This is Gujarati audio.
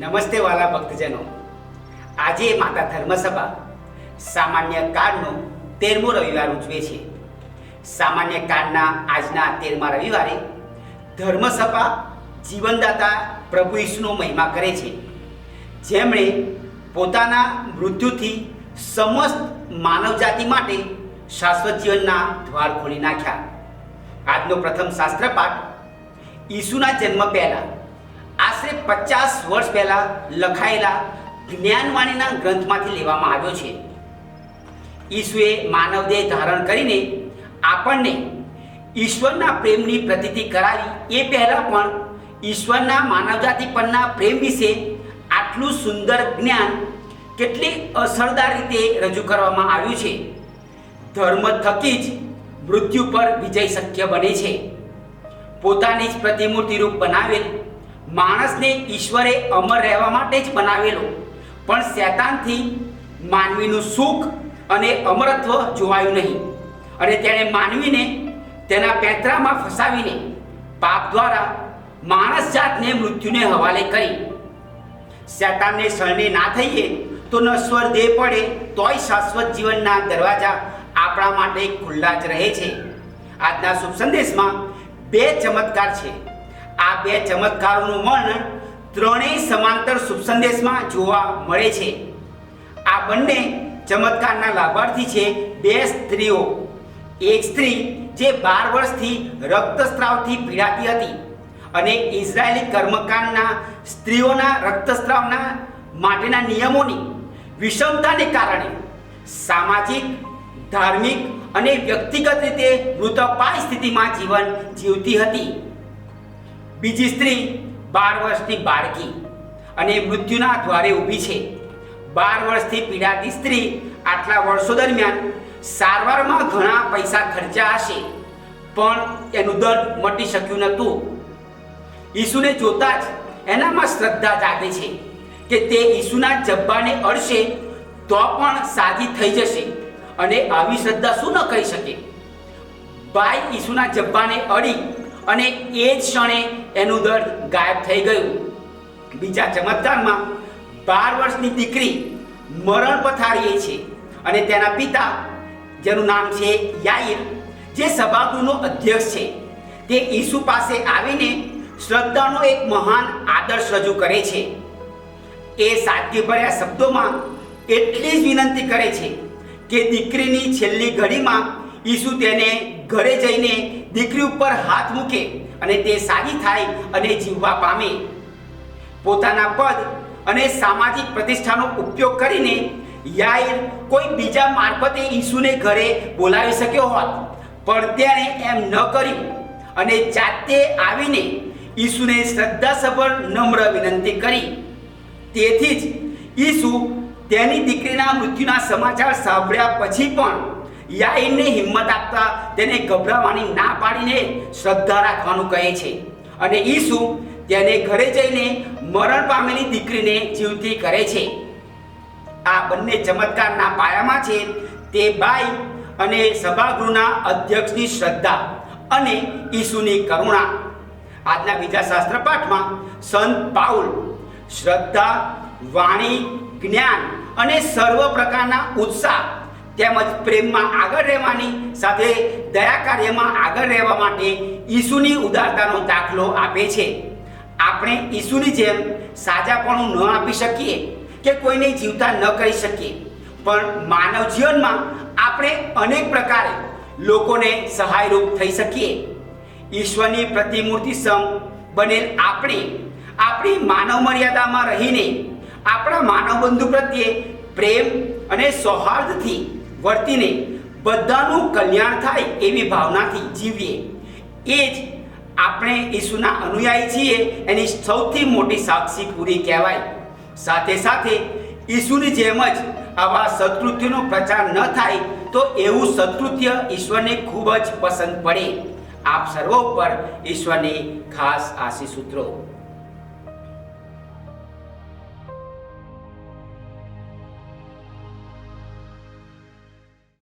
નમસ્તે વાલા ભક્તજનો. આજે માતા ધર્મસભા સામાન્ય કાળનો તેરમો રવિવાર ઉજવે છે. સામાન્ય કાળના આજના તેરમા રવિવારે ધર્મસભા જીવનદાતા પ્રભુ ઈસુનો મહિમા કરે છે. જેમણે પોતાના મૃત્યુથી સમસ્ત માનવજાતિ માટે શાશ્વત જીવનના દ્વાર ખોલી નાખ્યા. આજનો પ્રથમ શાસ્ત્ર પાઠ ઈસુના જન્મ પહેલા આશરે પચાસ વર્ષ પહેલા લખાયેલા જ્ઞાનવાણીના ગ્રંથમાંથી લેવામાં આવ્યો છે. ઈસુએ માનવદેહ ધારણ કરીને આપણને ઈશ્વરના પ્રેમની પ્રતિતિ કરાવી. એ પહેલાં પણ ઈશ્વરના માનવજાતિ પરના પ્રેમ વિશે આટલું સુંદર જ્ઞાન કેટલી અસરદાર રીતે રજૂ કરવામાં આવ્યું છે. ધર્મ થકી જ મૃત્યુ પર વિજય શક્ય બને છે. પોતાની જ પ્રતિમૂર્તિ રૂપ બનાવેલ માણસને ઈશ્વરે અમર રહેવા માટે જ બનાવેલો. પણ શૈતાનથી માનવીનું સુખ અને અમરત્વ જોવાયું નહીં. અને તેણે માનવીને તેના પેંતરામાં ફસાવીને પાપ દ્વારા માણસ જાતને મૃત્યુને હવાલે કરી. શૈતાનને શરણે ના થઈએ તો નશ્વર દેહ પડે તોય શાશ્વત જીવનના દરવાજા આપણા માટે ખુલ્લા જ રહે છે. આજના શુભ સંદેશમાં બે ચમત્કાર છે. આ બે ચમત્કારોનું વર્ણન ત્રણેય સમાંતર શુભ સંદેશમાં જોવા મળે છે. આ બંને ચમત્કારના લાભાર્થી છે બે સ્ત્રીઓ. એક સ્ત્રી જે બાર વર્ષથી રક્તસ્રાવથી પીડાતી હતી અને ઇઝરાયેલી કર્મકાંડના સ્ત્રીઓના રક્તસ્રાવના માટેના નિયમોની વિષમતાને કારણે સામાજિક, ધાર્મિક અને વ્યક્તિગત રીતે મૃતપાય સ્થિતિમાં જીવન જીવતી હતી. બીજી સ્ત્રી બાર વર્ષની બાળકી અને મૃત્યુના દ્વારે ઊભી છે. બાર વર્ષથી પીડાતી સ્ત્રી આટલા વર્ષો દરમિયાન સારવારમાં ઘણા પૈસા ખર્ચા હશે, પણ એનું દર્દ મટી શક્યું નહોતું. ઈસુને જોતા જ એનામાં શ્રદ્ધા જાગે છે કે તે ઈસુના જબ્બાને અડશે તો પણ સાજી થઈ જશે અને આવી શ્રદ્ધા શું ન કહી શકે? ભાઈ ઈસુના જબ્બાને અડી અને એ જ ક્ષણે એનું દર્દ ગાયબ થઈ ગયું. બીજા ચમત્કારમાં બાર વર્ષની દીકરી મરણ પથારીએ છે અને તેના પિતા, જેનું નામ છે યાઈર જે સભાગૃહનો અધ્યક્ષ છે, તે ઈસુ પાસે આવીને શ્રદ્ધાનો એક મહાન આદર્શ રજૂ કરે છે. એ સાધ્યભર્યા શબ્દોમાં એટલી જ વિનંતી કરે છે કે દીકરીની છેલ્લી ઘડીમાં ઈસુ તેને ઘરે જઈને દીકરી ઉપર હાથ મૂકે અને તે સાજી થાય અને જીવવા પામે. પોતાના પદ અને સામાજિક પ્રતિષ્ઠાનો ઉપયોગ કરીને યાઈર કોઈ બીજા મારફતે ઈસુને ઘરે બોલાવી શક્યો હોત. પણ તેણે એમ ન કર્યું અને જાતે આવીને ઈસુને શ્રદ્ધાસભર નમ્ર વિનંતી કરી. તેથી જ ઈસુ તેની દીકરીના મૃત્યુના સમાચાર સાંભળ્યા પછી પણ યાઈરને હિંમત આપતા તેને ગભરાવાની ના પાડીને શ્રદ્ધા રાખવાનું કહે છે. અને ઈસુ તેને ઘરે જઈને મરણ પામેલી દીકરીને જીવતી કરે છે. આ બંને ચમત્કારના પાયામાં છે. તે બાઈ અને સભાગૃહના અધ્યક્ષની શ્રદ્ધા અને ઈસુની કરુણા. આજના બીજા શાસ્ત્ર પાઠમાં સંત પાઉલ શ્રદ્ધા, વાણી, જ્ઞાન અને સર્વ પ્રકારના ઉત્સાહ તેમજ પ્રેમમાં આગળ રહેવાની સાથે દયા કાર્યમાં આગળ રહેવા માટે ઈસુની ઉદારતાનો દાખલો આપે છે. આપણે ઈસુની જેમ સાજાપણું ન આપી શકીએ કે કોઈને જીવતા ન કરી શકીએ. પણ માનવ જીવનમાં આપણે અનેક પ્રકારે લોકોને સહાયરૂપ થઈ શકીએ. ઈશ્વરની પ્રતિમૂર્તિ સમ બનેલ આપણે, આપણી માનવ મર્યાદામાં રહીને આપણા માનવ બંધુ પ્રત્યે પ્રેમ અને સૌહાર્દથી વર્તીને બધાનું કલ્યાણ થાય એવી ભાવનાથી જીવીએ. એ જ આપણે ઈસુના અનુયાયી છીએ, એની સૌથી મોટી સાક્ષી પૂરી કહેવાય. સાથે સાથે ઈસુની જેમ જ આવા સત્કૃત્યનો પ્રચાર ન થાય, તો એવું સત્કૃત્ય ઈશ્વરને ખૂબ જ પસંદ પડે. આપ સર્વો પર ઈશ્વરની ખાસ આશીષ સૂત્રો